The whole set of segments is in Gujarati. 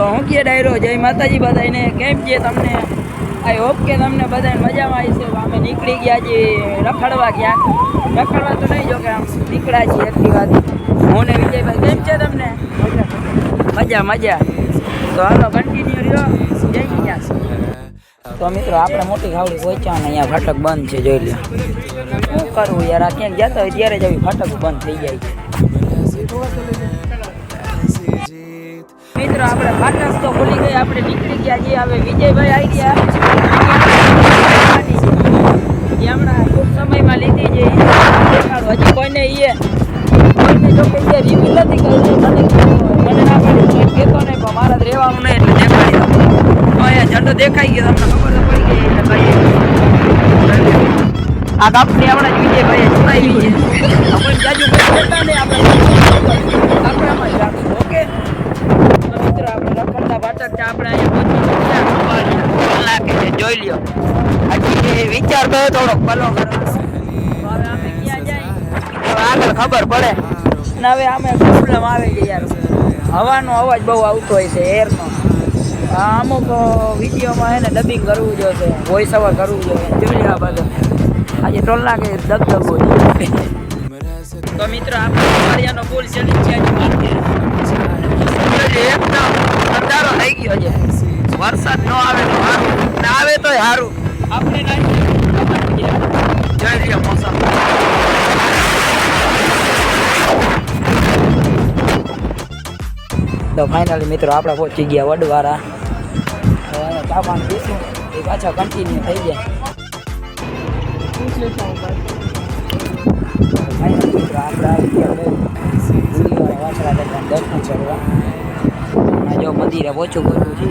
તો હું કે ડાયરો. જય માતાજી બધાને કેમ છે તમને? આઈ હોપ કે તમને બધાને મજામાં આવી છે. અમે નીકળી ગયા છીએ રખડવા ગયા. રખડવા તો નહીં જો કે આમ નીકળ્યા છીએ એટલી વાત હું ને વિજયભાઈ, કેમ છે તમને? મજા મજા. તો હાલો કન્ટિન્યુ રહ્યો. જય ગયા તો મિત્રો, આપણે મોટી ખાવડી પહોંચ્યા ને અહીંયા ફાટક બંધ છે, જોઈ લે શું કરવું યાર? આ ક્યાંક જતા હોય ત્યારે જ આવી ફાટક બંધ થઈ જાય. છે મિત્રો, આપણે ફાટક તો ખુલી ગઈ, આપણે નીકળી ગયા છીએ. હવે વિજયભાઈ આવી ગયા. હમણાં ટૂંક સમયમાં લીધી છે. કહેતો નહીં, પણ મારે રહેવાનું એટલે દેખાડી તો અહીંયા દેખાઈ ગયો, તમને ખબર તો પડી ગઈ એટલે ભાઈ આ કંપની હમણાં જ વિજયભાઈએ ચલાવી છે. આપણે જાજુ કોઈ આપણે આપણામાં જ રાખશું ઓકે તો મિત્રો આપણે રખડતા પાટક છે આપણે અહીંયા પહોંચી ગયા કલાકે છે જોઈ લ્યો હજી એ વિચાર તો થોડોક ભલો આગળ ખબર પડે. ને હવે આમે પ્રોબ્લેમ આવે છે યાર. હવાનો અવાજ બહુ આવતો હોય છે એરનો આ અમુક વિડીયોમાં હે ને ડબિંગ કરવું જોઈએ વોઇસ ઓવર કરવું જોઈએ. જોઈ આ બધું આજે ટોલ નાખે હોય તો મિત્રો આપણે મારિયાનો પુલ છે એકદમ અંધારો થઈ ગયો છે. વરસાદ ન આવે તો સારું આવે તો સારું આપણે તો ફાઇનલી મિત્રો આપણે પહોંચી ગયા વડવારા. અહીંયા પીશું એ પાછા કન્ટિન્યુ થઈ જાય ફાઇનલી મિત્રો આપણે આવી ગયા હવે. ગુડીવાળા દર્શન કરવા. જો મંદિરે પહોંચું પહોંચું છે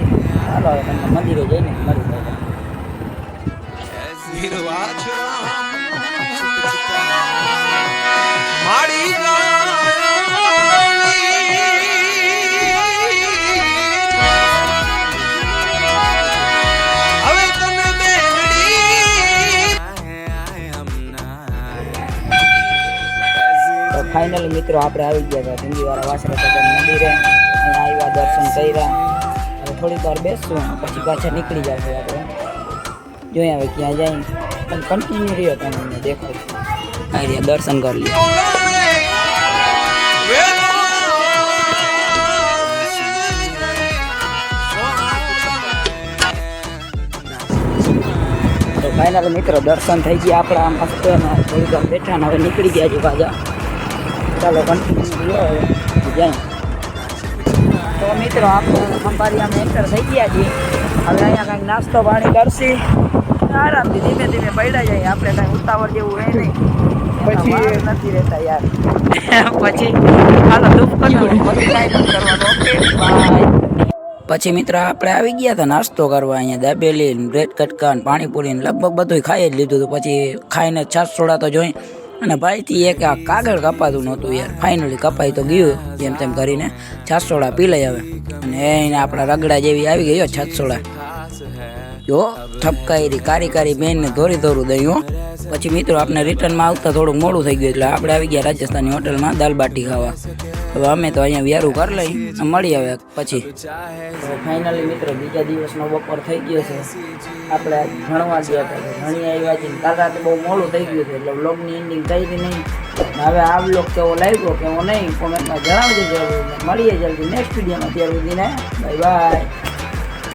ચાલો તમને મંદિરે જઈને મળી. જાય ફાઇનલી મિત્રો, આપણે આવી ગયા હતા વાસણા દાદા મંદિરે. આવ્યા, દર્શન કર્યા. હવે થોડીક વાર બેસશું પછી પાછા નીકળી જશું આપણે. જોઈએ હવે ક્યાં જાય. પણ કન્ટિન્યુ રહ્યો તમે દેખો રહ્યા દર્શન કરી લ્યો. તો ફાઇનલ મિત્રો, દર્શન થઈ ગયા આપણા આમ મસ્ત થોડીક બેઠા ને હવે નીકળી ગયા છે પાછા. ચાલો કન્ટિન્યુ જાય. તો મિત્રો, આપણે અંબારી અમે એન્ટર થઈ ગયા છીએ. હવે અહીંયા કાંઈક નાસ્તો પાણી કરશી. આરામથી ધીમે ધીમે પડ્યા જાય. આપણે કાંઈ ઉતાવળ જેવું હોય નહીં. પછી પછી મિત્ર આપણે આવી ગયા હતા નાસ્તો કરવા અહીંયા દાબેલી બ્રેડ કટકા પાણીપુરી લગભગ બધું ખાઈ જ લીધું હતું. પછી ખાઈને છાસ સોડા તો જોઈ અને ભાઈથી એક આ કાગળ કપાતું નહોતું યાર. ફાઇનલી કપાઈ તો ગયું જેમ તેમ કરીને. છાસ સોડા પી લઈ આવે. અને એને આપણા રગડા જેવી આવી ગઈ છાસોડા છાસ સોડા. જો ઠપકાઈ કારી કારી બેનને ધોરી ધોરું દઈ, હો. પછી મિત્રો આપણે રિટર્નમાં આવતા થોડુંક મોડું થઈ ગયું, એટલે આપણે આવી ગયા રાજસ્થાની હોટલમાં દાલ બાટી ખાવા. હવે અમે તો અહીંયા વ્યારું કરી લઈ મળી આવે પછી. ફાઇનલી મિત્રો, બીજા દિવસનો બપોર થઈ ગયો છે. આપણે ભણવા ગયા હતા ભણી આવ્યા છે કાલ રાતે બહુ મોડું થઈ ગયું છે, એટલે વ્લોગની એન્ડિંગ થઈ હતી નહીં. હવે આ બ્લોગ કેવો લાગ્યો, કેવો નહીં કોમેન્ટમાં જણાવજો જરૂર મળીએ જલ્દી નેક્સ્ટ વિડીયોમાં ત્યાર સુધીને બાય બાય